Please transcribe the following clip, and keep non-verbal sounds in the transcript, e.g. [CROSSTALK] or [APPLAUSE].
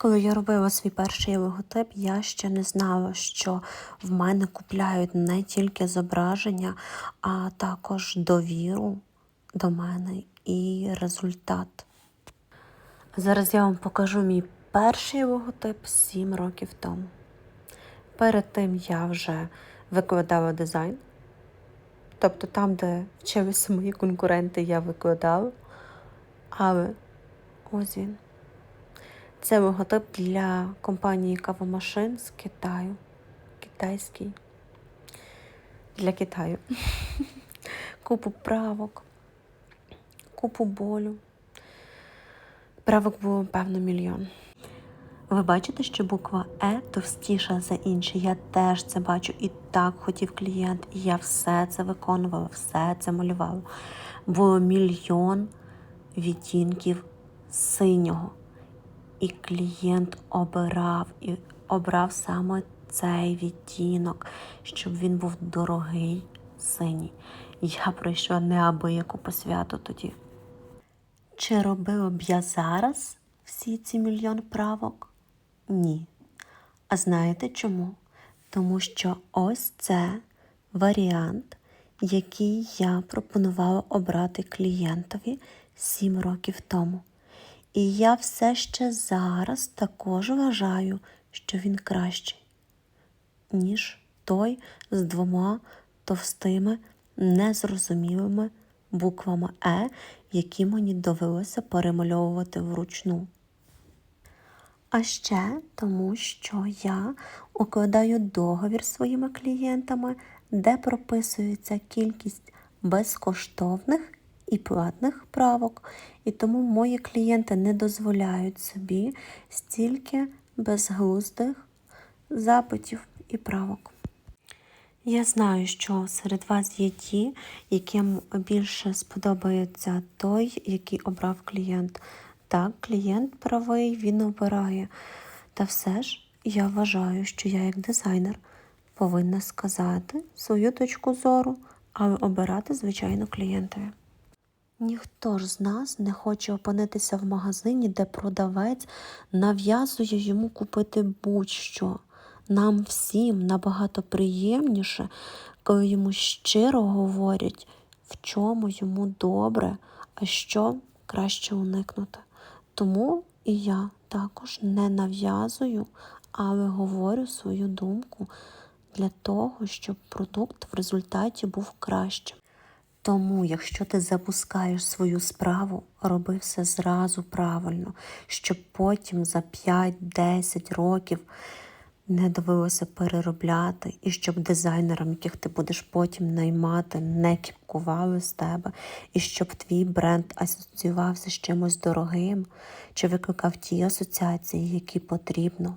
Коли я робила свій перший логотип, я ще не знала, що в мене купляють не тільки зображення, а також довіру до мене і результат. Зараз я вам покажу мій перший логотип 7 років тому. Перед тим я вже викладала дизайн. Тобто там, де вчилися мої конкуренти, я викладала. Але ось він. Це логотип для компанії кавомашин з Китаю. Китайський. Для Китаю. [LAUGHS] Купу правок, купу болю. Правок було, певно, мільйон. Ви бачите, що буква Е товстіша за інші. Я теж це бачу і так хотів клієнт, і я все це виконувала, все це малювала. Було мільйон відтінків синього. І клієнт обирав і обрав саме цей відтінок, щоб він був дорогий синій. Я пройшла неабияку посвяту тоді. Чи робила б я зараз всі ці мільйон правок? Ні. А знаєте чому? Тому що ось це варіант, який я пропонувала обрати клієнтові 7 років тому. І я все ще зараз також вважаю, що він кращий, ніж той з двома товстими, незрозумілими буквами Е, які мені довелося перемальовувати вручну. А ще тому, що я укладаю договір своїми клієнтами, де прописується кількість безкоштовних і платних правок, і тому мої клієнти не дозволяють собі стільки безглуздих запитів і правок. Я знаю, що серед вас є ті, яким більше сподобається той, який обрав клієнт. Так, клієнт правий, він обирає. Та все ж я вважаю, що я, як дизайнер, повинна сказати свою точку зору, але обирати, звичайно, клієнтові. Ніхто ж з нас не хоче опинитися в магазині, де продавець нав'язує йому купити будь-що. Нам всім набагато приємніше, коли йому щиро говорять, в чому йому добре, а що краще уникнути. Тому і я також не нав'язую, але говорю свою думку для того, щоб продукт в результаті був кращим. Тому, якщо ти запускаєш свою справу, роби все зразу правильно, щоб потім за 5-10 років не довелося переробляти, і щоб дизайнерам, яких ти будеш потім наймати, не кіпкували з тебе, і щоб твій бренд асоціювався з чимось дорогим, чи викликав ті асоціації, які потрібно.